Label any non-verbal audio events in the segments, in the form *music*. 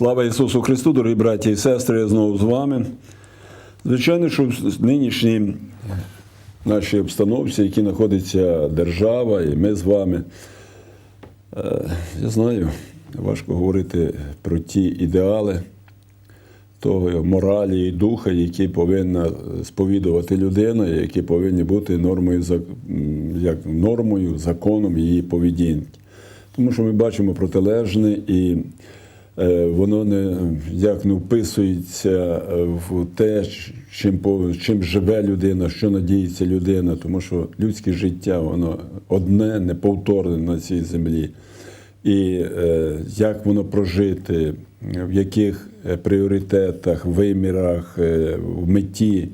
Слава Ісусу Христу, дорогі браті і сестри, я знову з вами. Звичайно, що в нинішній нашій обстановці, в якій знаходиться держава, і ми з вами, е, я знаю, важко говорити про ті ідеали того моралі і духа, які повинна сповідувати людина, які повинні бути нормою, як нормою, законом її поведінки. Тому що ми бачимо протилежне і воно не як не вписується е, в те, чим, чим живе людина, що надіється людина, тому що людське життя воно одне, неповторне на цій землі. І е, як воно прожити, в яких е, пріоритетах, вимірах, е, в меті,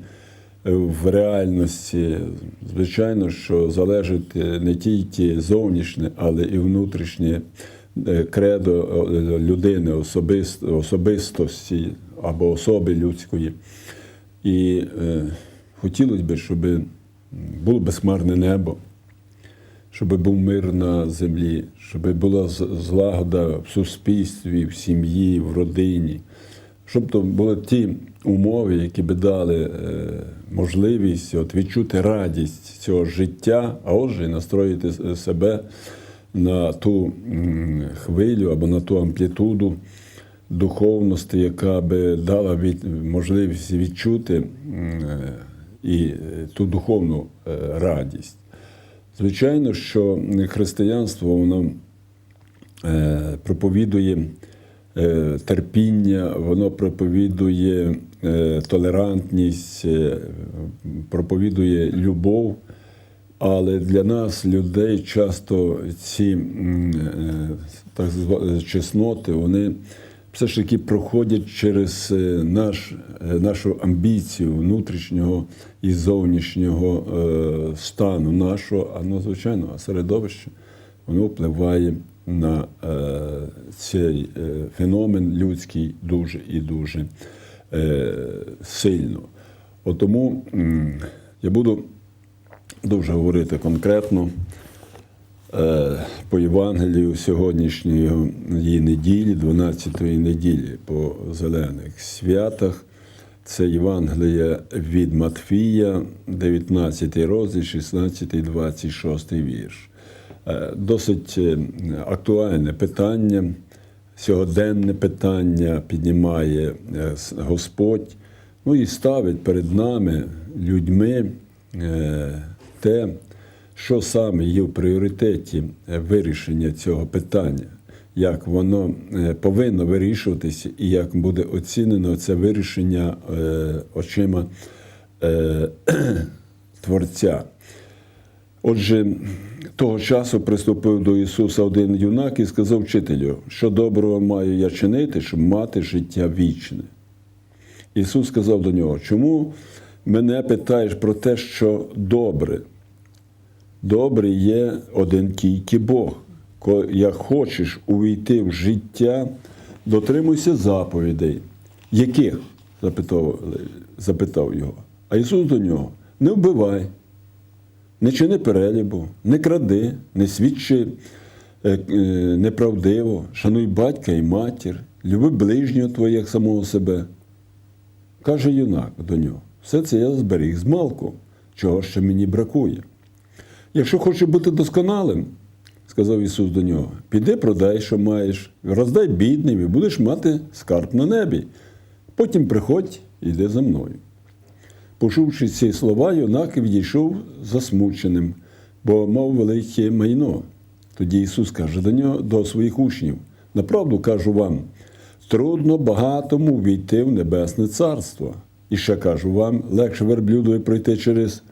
е, в реальності, звичайно, що залежить е, не тільки зовнішнє, але і внутрішнє е, кредо е, людини, особистості або особи людської. І е, хотілося б, щоб було безхмарне небо щоб був мир на землі, щоб була злагода в суспільстві, в сім'ї, в родині, щоб то були ті умови, які би дали е, можливість от, відчути радість цього життя, а отже, і настроїти себе на ту хвилю або на ту амплітуду духовності, яка би дала від, можливість відчути і е, ту духовну е, радість. Звичайно, що християнство воно е, проповідує терпіння, воно проповідує толерантність, проповідує любов. Але для нас, людей, часто ці е, так зва- чесноти, вони все ж таки проходять через е, наш, е, нашу амбіцію внутрішнього і зовнішнього е, стану нашого, а ну, звичайно, середовище, воно впливає на е, цей е, феномен людський дуже і дуже е, сильно. От тому я буду дуже говорити конкретно е, по Євангелію сьогоднішньої неділі, 12-ї неділі по зелених святах. Це Євангелія від Матфія, 19 розділ, 16, 26 вірш. Е, Досить е, актуальне питання, сьогоденне питання піднімає Господь, ну і ставить перед нами, людьми, те, що саме є в пріоритеті е, вирішення цього питання, як воно е, повинно вирішуватися і як буде оцінено це вирішення е, очима *clears throat* Творця. Отже, того часу приступив до Ісуса один юнак і сказав вчителю, що доброго маю я чинити, щоб мати життя вічне. Ісус сказав до нього, чому мене питаєш про те, що добре? Добрий є один тільки Бог. Як хочеш увійти в життя, дотримуйся заповідей. Яких? запитав, запитав його. А Ісус до нього: не вбивай, не чини перелібу, не кради, не свідчи е, е, неправдиво, шануй батька і матір, люби ближнього твого як самого себе. Каже юнак до нього: все це я зберіг з малку, чого ще мені бракує. Якщо хочеш бути досконалим, сказав Ісус до нього, піди продай, що маєш, роздай бідним і будеш мати скарб на небі. Потім приходь і йди за мною. Почувши ці слова, юнак відійшов засмученим, бо мав велике майно. Тоді Ісус каже до нього до своїх учнів: направду кажу вам, трудно багатому війти в Небесне Царство. І ще кажу вам, легше верблюдові пройти через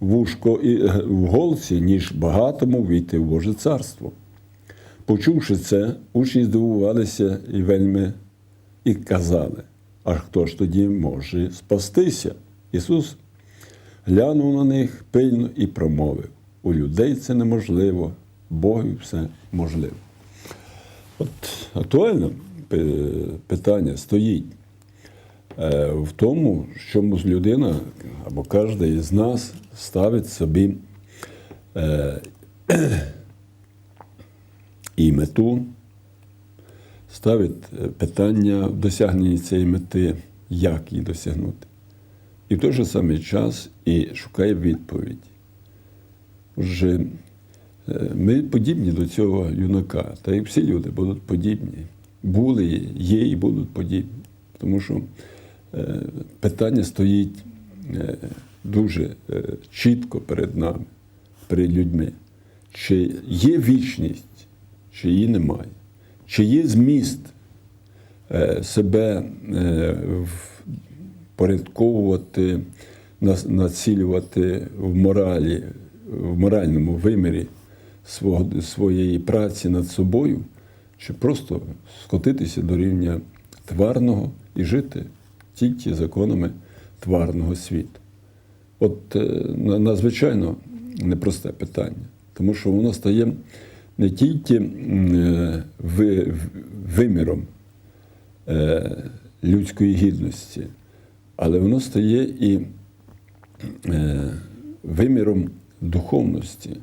вушко і е, в голці, ніж багатому війти в Боже Царство. Почувши це, учні здивувалися і вельми і казали: а хто ж тоді може спастися? Ісус глянув на них пильно і промовив: у людей це неможливо, Богу все можливо. От актуальне питання стоїть е, в тому, ж людина або кожен із нас ставить собі е, і мету, ставить е, питання в досягненні цієї мети, як її досягнути. І в той же самий час і шукає відповідь. Отже, е, ми подібні до цього юнака, та й всі люди будуть подібні. Були, є і будуть подібні. Тому що е, питання стоїть е, дуже е, чітко перед нами, перед людьми. Чи є вічність, чи її немає, чи є зміст е, себе е, впорядковувати, націлювати в моралі, в моральному вимірі своєї праці над собою, чи просто скотитися до рівня тварного і жити тільки законами тварного світу. От е, надзвичайно непросте питання, тому що воно стає не тільки е, виміром е, людської гідності, але воно стає і виміром духовності.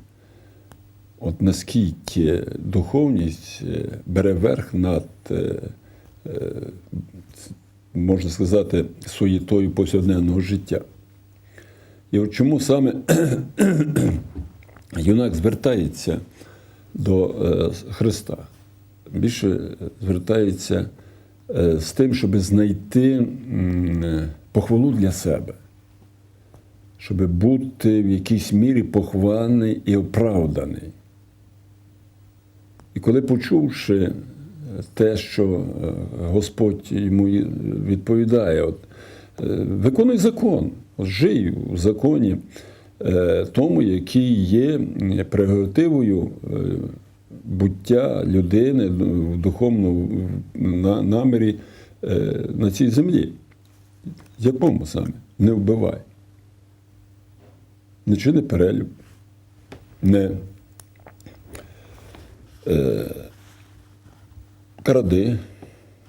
От наскільки духовність бере верх над, можна сказати, суєтою повсякденного життя. І от чому саме *clears throat* юнак звертається до е, Христа? Більше звертається е, з тим, щоб знайти похвалу для себе, щоб бути в якійсь мірі похвалений і оправданий. І коли почувши те, що е, Господь йому відповідає, от, е, виконуй закон, жий в законі е, тому, який є прерогативою буття людини в духовному намірі на цій землі. Якому саме? Не вбивай. Не чини перелюб, не кради,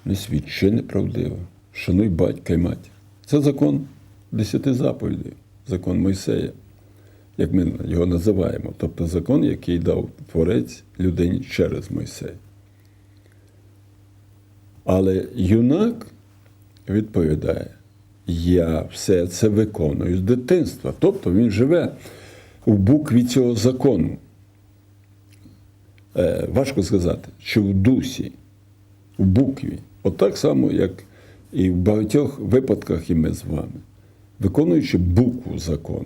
не свідчи неправдиво, шануй батька і матір. Це закон десяти заповідей, закон Мойсея, як ми його називаємо. Тобто закон, який дав Творець людині через Мойсея. Але юнак відповідає: я все це виконую з дитинства. Тобто він живе у букві цього закону. Е, важко сказати, чи в дусі, в букві. От так само, як і в багатьох випадках і ми з вами, виконуючи букву закону.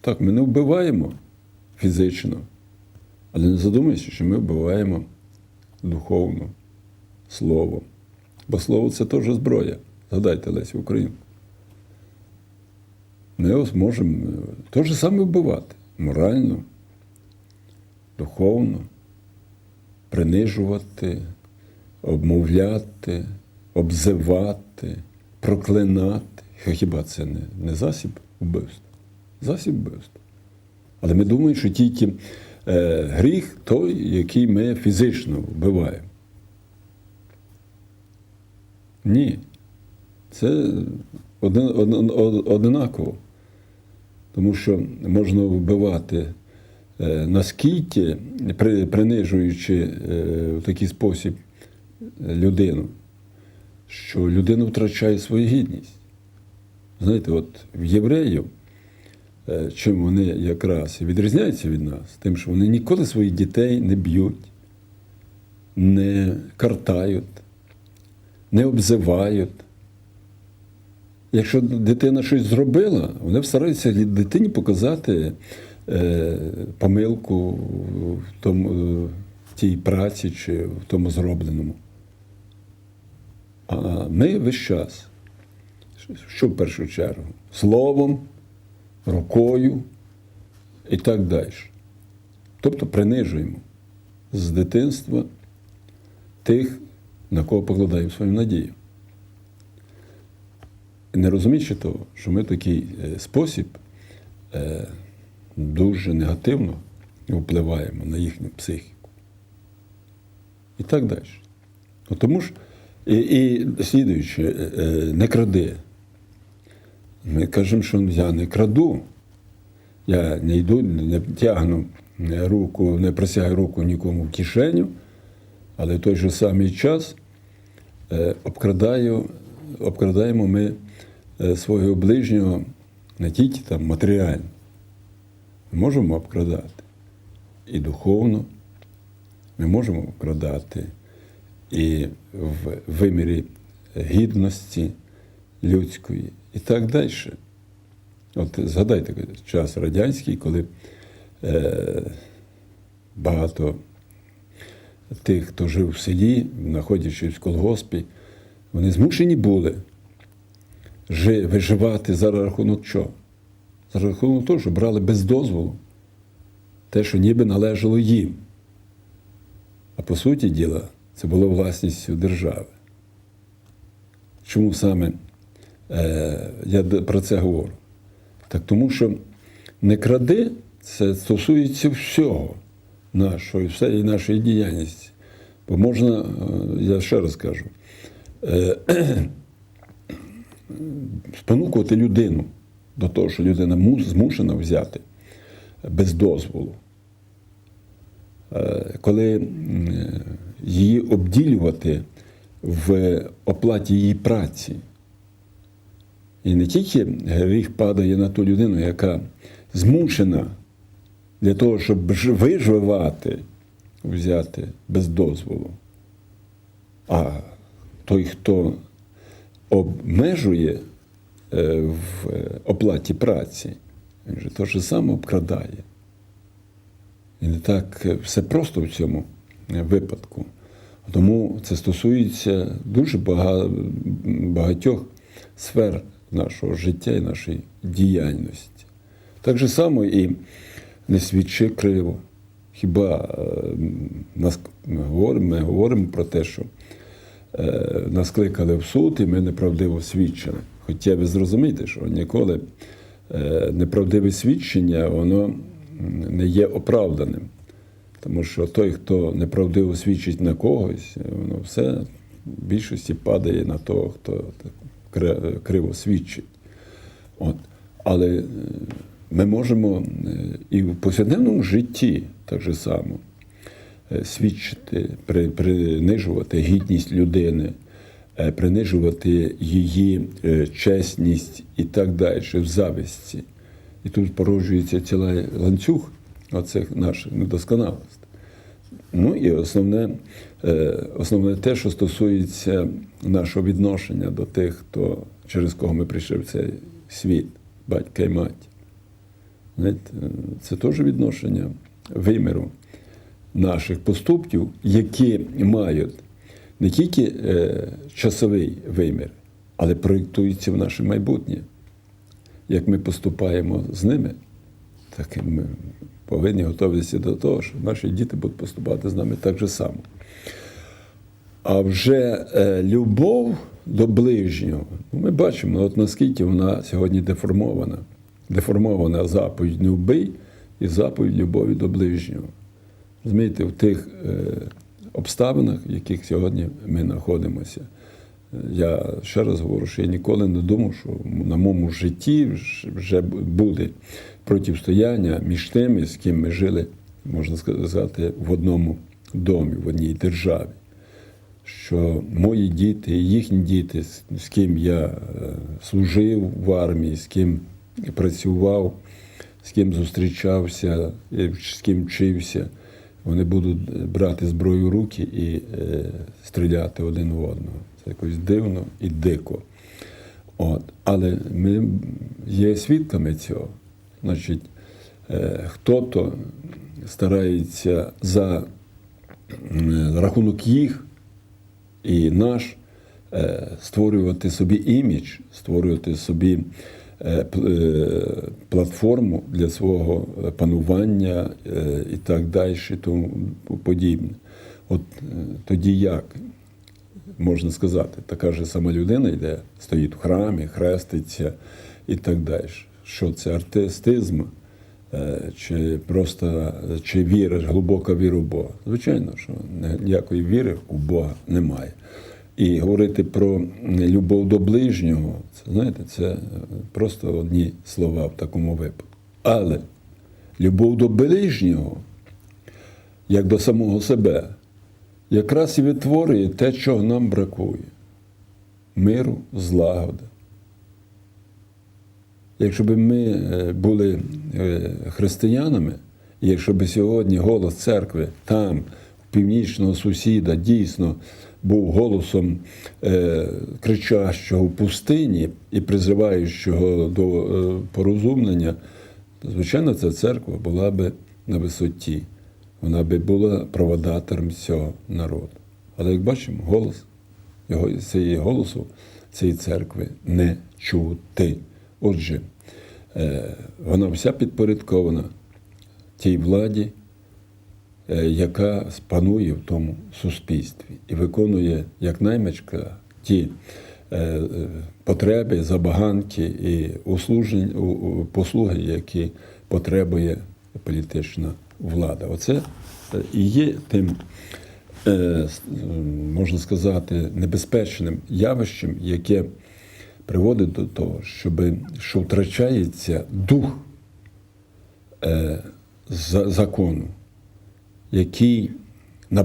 Так, ми не вбиваємо фізично, але не задумуйся, що ми вбиваємо духовно, словом. Бо слово це теж зброя. Згадайте Лесі Українку. Ми можемо те ж саме вбивати морально, духовно, принижувати, обмовляти, обзивати, проклинати. Хіба це не, не засіб вбивства? Засіб вбивства. Але ми думаємо, що тільки е, гріх той, який ми фізично вбиваємо. Ні. Це один, один, одинаково. Тому що можна вбивати е, наскільки, при- принижуючи е, в такий спосіб людину, що людина втрачає свою гідність. Знаєте, от в євреїв, е, чим вони якраз відрізняються від нас, тим, що вони ніколи своїх дітей не б'ють, не картають, не обзивають. Якщо дитина щось зробила, вони стараються дитині показати е, помилку в тому, е, в тій праці чи в тому зробленому. А ми весь час, що в першу чергу? Словом, рукою і так далі. Тобто принижуємо з дитинства тих, на кого покладаємо свою надію. Не розуміючи того, що ми такий е, спосіб е, дуже негативно впливаємо на їхню психіку. І так далі. Ну, тому ж, і, і слідуючи, е, е, не кради. Ми кажемо, що я не краду. Я не йду, не тягну руку, не присягаю руку нікому в кишеню, але в той же самий час е, обкрадаю, обкрадаємо ми свого ближнього не тільки там матеріально. Ми можемо обкрадати і духовно, ми можемо обкрадати і в вимірі гідності людської і так далі. От згадайте час радянський, коли е, багато тих, хто жив в селі, знаходячись в колгоспі, вони змушені були жи- виживати за рахунок чого? За рахунок того, що брали без дозволу те, що ніби належало їм. А по суті діла, це було власністю держави. Чому саме е, я про це говорю? Так тому що не кради, це стосується всього нашої, всієї нашої діяльності. Бо можна, е, я ще раз кажу, е, *clears throat* спонукувати людину до того, що людина змушена взяти без дозволу. Е, Коли м, її обділювати в оплаті її праці, і не тільки гріх падає на ту людину, яка змушена для того, щоб виживати, взяти без дозволу. А той, хто обмежує е, в оплаті праці, він же те ж саме обкрадає. І не так все просто в цьому випадку. Тому це стосується дуже багатьох сфер нашого життя і нашої діяльності. Так же само і не свідчи криво. Хіба е, ми говоримо, ми говоримо про те, що е, нас кликали в суд, і ми неправдиво свідчили. Хоча ви зрозумієте, що ніколи е, неправдиве свідчення, воно не є оправданим. Тому що той, хто неправдиво свідчить на когось, воно все в більшості падає на того, хто криво свідчить. От. Але е, ми можемо е, і в повсякденному житті так же само е, свідчити, принижувати гідність людини, е, принижувати її е, чесність і так далі в зависті. І тут породжується цілий ланцюг оцих наших недосконалостей. Ну і основне, е, основне те, що стосується нашого відношення до тих, хто, через кого ми прийшли в цей світ, батька і мать. Е, це теж відношення виміру наших поступків, які мають не тільки е, часовий вимір, але проєктуються в наше майбутнє. Як ми поступаємо з ними, так і ми повинні готуватися до того, що наші діти будуть поступати з нами так же само. А вже е, любов до ближнього, ми бачимо, от наскільки вона сьогодні деформована. Деформована заповідь не вбий і заповідь любові до ближнього. Розумієте, в тих е, обставинах, в яких сьогодні ми знаходимося. Е, Я ще раз говорю, що я ніколи не думав, що на моєму житті вж- вже буде протистояння між тими, з ким ми жили, можна сказати, в одному домі, в одній державі. Що мої діти, їхні діти, з- ким я е, служив в армії, з ким працював, з ким зустрічався, і з ким вчився, вони будуть брати зброю в руки і е, стріляти один в одного. Якось дивно і дико. От. Але ми є свідками цього. Значить, е, хто-то старається за рахунок їх і наш е, створювати собі імідж, створювати собі е, е, платформу для свого е, панування е, і так далі, тому подібне. От е, тоді як? Можна сказати, така ж сама людина йде, стоїть в храмі, хреститься і так далі. Що це артистизм, е, чи просто чи віра, глибока віра в Бога? Звичайно, що ніякої віри у Бога немає. І говорити про любов до ближнього, це знаєте, це просто одні слова в такому випадку. Але любов до ближнього, як до самого себе, якраз і витворює те, чого нам бракує. миру, злагоди. Якщо б ми е, були е, християнами, і якщо б сьогодні голос церкви там, у північного сусіда, дійсно був голосом е, кричащого в пустині і призиваючого до е, порозумлення, то, звичайно, ця церква була б на висоті. Вона би була проводатором цього народу. Але як бачимо, голос його, цієї голосу цієї церкви не чути. Отже, е, вона вся підпорядкована тій владі, е, яка панує в тому суспільстві і виконує як наймичка ті е, потреби, забаганки і послуги, які потребує політична влада. Оце е, і є тим, е, можна сказати, небезпечним явищем, яке приводить до того, щоб, що втрачається дух е, закону, який на,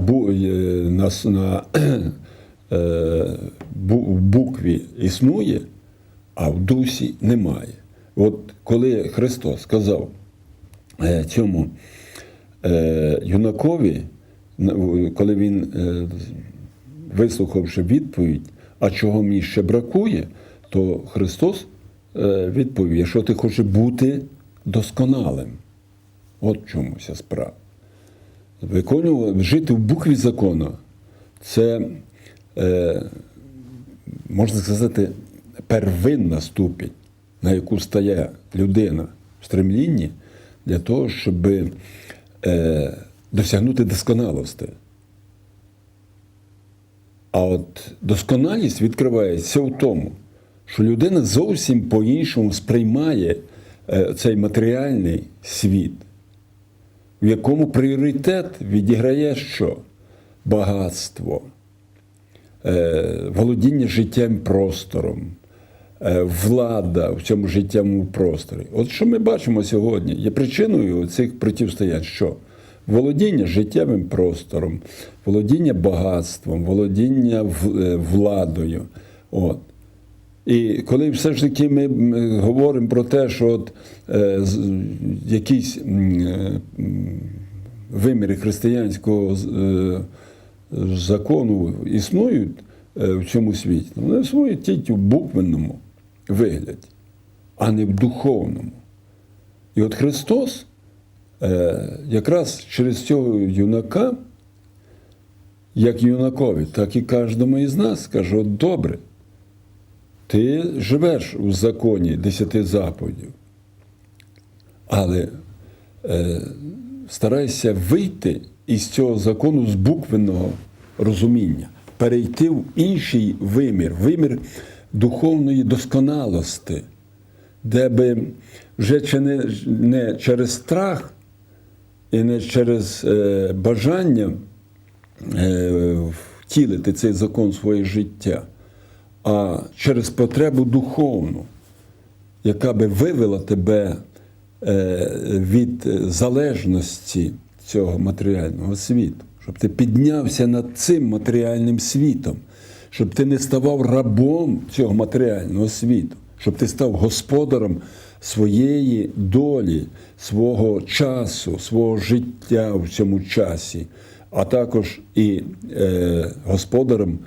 на, *clears throat* на букві існує, а в дусі немає. От коли Христос сказав цьому юнакові, коли він, е, вислухавши відповідь, а чого мені ще бракує, то Христос е, відповів, якщо ти хочеш бути досконалим. От чому вся справа. Виконувати, жити в букві закону це, е, можна сказати, первинна ступінь, на яку стає людина в стремлінні для того, щоб е, досягнути досконалості. А от досконалість відкривається в тому, що людина зовсім по-іншому сприймає е, цей матеріальний світ, в якому пріоритет відіграє що? Багатство, е, володіння життям простором, влада в цьому життєвому просторі. От що ми бачимо сьогодні, є причиною цих протистоянь, що володіння життєвим простором, володіння багатством, володіння е, владою. От. І коли все ж таки ми говоримо про те, що от, е, якісь е, виміри християнського е, закону існують е, в цьому світі, вони існують тільки в буквенному вигляді, а не в духовному. І от Христос е, якраз через цього юнака, як юнакові, так і кожному із нас каже, от добре. Ти живеш у законі десяти заповідів, але е, старайся вийти із цього закону з буквенного розуміння, перейти в інший вимір, вимір духовної досконалості, де би вже чи не, не через страх і не через е, бажання е, втілити цей закон своє життя, а через потребу духовну, яка би вивела тебе е, від залежності цього матеріального світу, щоб ти піднявся над цим матеріальним світом, щоб ти не ставав рабом цього матеріального світу, щоб ти став господарем своєї долі, свого часу, свого життя в цьому часі, а також і е, господарем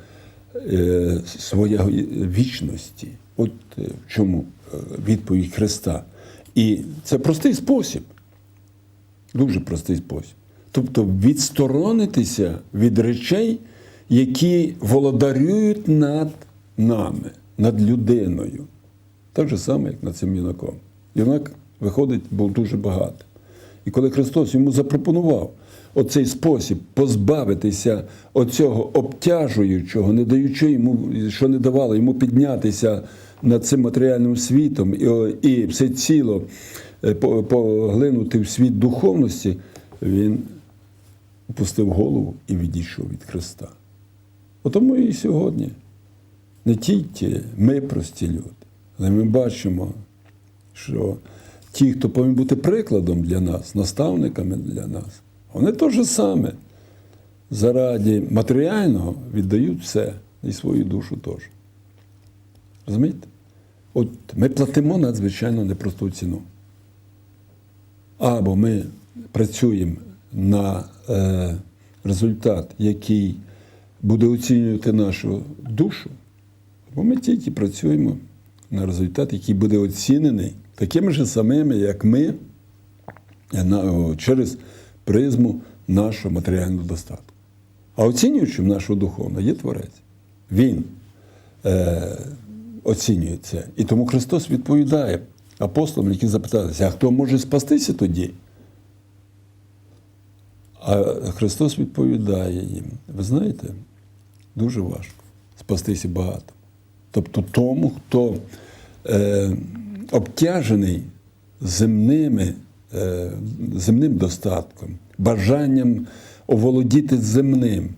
е, своєї вічності. От е, в чому е, відповідь Христа. І це простий спосіб, дуже простий спосіб. Тобто відсторонитися від речей, які володарюють над нами, над людиною. Так же саме, як над цим юнаком. Юнак, виходить, був дуже багатим. І коли Христос йому запропонував оцей спосіб позбавитися оцього обтяжуючого, не даючи йому, що не давало йому піднятися над цим матеріальним світом і, і все ціло е, поглинути в світ духовності, він опустив голову і відійшов від Христа. Тому і сьогодні не тільки ми прості люди, але ми бачимо, що ті, хто повинен бути прикладом для нас, наставниками для нас, вони те ж саме заради матеріального віддають все і свою душу теж. Розумієте? От ми платимо надзвичайно непросту ціну. Або ми працюємо на е, результат, який буде оцінювати нашу душу, або ми тільки працюємо на результат, який буде оцінений такими ж самими, як ми, е, через призму нашого матеріального достатку. А оцінюючим нашого духовного є Творець. Він е, оцінює це. І тому Христос відповідає апостолам, які запиталися, а хто може спастися тоді? А Христос відповідає їм: ви знаєте, дуже важко спастися багато. Тобто тому, хто е, обтяжений земними, е, земним достатком, бажанням оволодіти земним,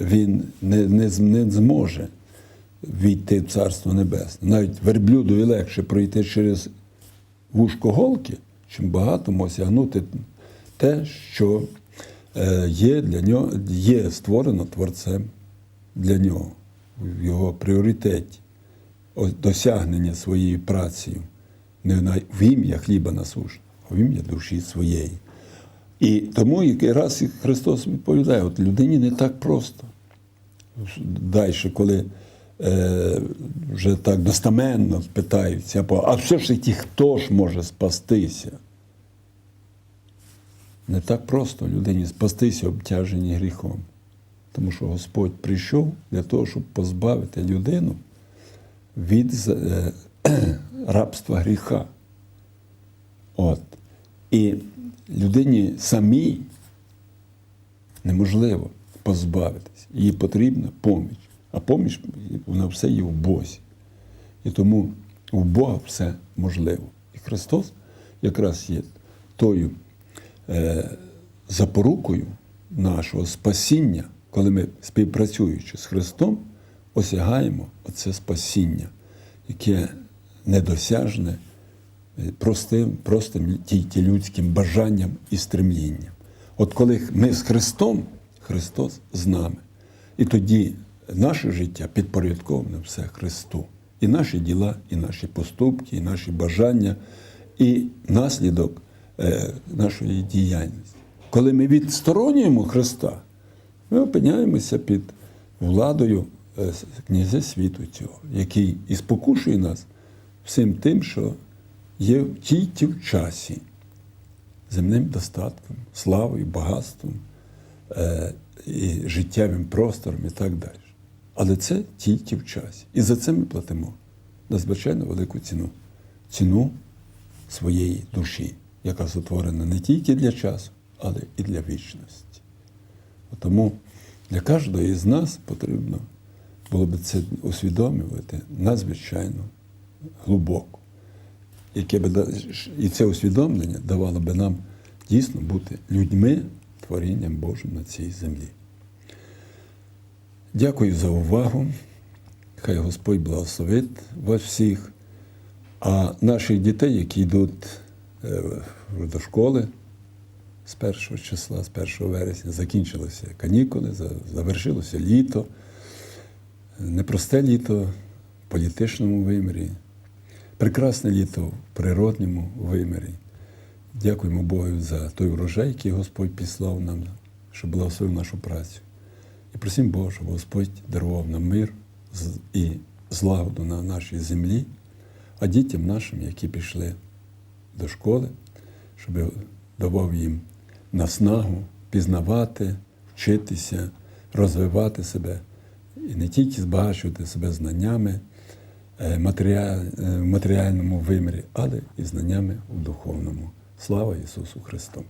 він не, не, не зможе війти в Царство Небесне. Навіть верблюдові легше пройти через вушко голки, чим багатому осягнути те, що е, є для нього, є створено Творцем для нього, в його пріоритеті, досягнення своєю працею, не в ім'я хліба насушного, а в ім'я душі своєї. І тому якраз Христос відповідає, от людині не так просто. Далі, коли е, вже так достаменно питаються, а все ж таки, хто ж може спастися? Не так просто людині спастися обтяжені гріхом. Тому що Господь прийшов для того, щоб позбавити людину від е, *clears throat* рабства гріха. От. І людині самій неможливо позбавитись. Їй потрібна поміч. А поміч вона все є в Бозі. І тому у Бога все можливо. І Христос якраз є тою е, запорукою нашого спасіння, коли ми, співпрацюючи з Христом, осягаємо оце спасіння, яке недосяжне е, простим, простим тільки людським бажанням і стремлінням. От коли ми з Христом, Христос з нами. І тоді наше життя підпорядковане все Христу. І наші діла, і наші поступки, і наші бажання, і наслідок е, нашої діяльності. Коли ми відсторонюємо Христа, ми опиняємося під владою е, князя світу цього, який і спокушує нас всім тим, що є тільки в часі, земним достатком, славою, багатством, е, і життєвим простором і так далі. Але це тільки в часі. І за це ми платимо надзвичайно велику ціну. Ціну своєї душі, яка сотворена не тільки для часу, але і для вічності. Тому для кожного із нас потрібно було б це усвідомлювати надзвичайно глибоко. Яке би, і це усвідомлення давало би нам дійсно бути людьми, творінням Божим на цій землі. Дякую за увагу. Хай Господь благословить вас всіх. А наших дітей, які йдуть е, до школи з 1 числа, з 1 вересня, закінчилися канікули, завершилося літо. Непросте літо в політичному вимірі, прекрасне літо в природньому вимірі. Дякуємо Богу за той урожай, який Господь післав нам, щоб благословив нашу працю. І просимо Бога, щоб Господь дарував нам мир і злагоду на нашій землі, а дітям нашим, які пішли до школи, щоб давав їм наснагу пізнавати, вчитися, розвивати себе і не тільки збагачувати себе знаннями е, е, в матеріальному вимірі, але і знаннями у духовному. Слава Ісусу Христу!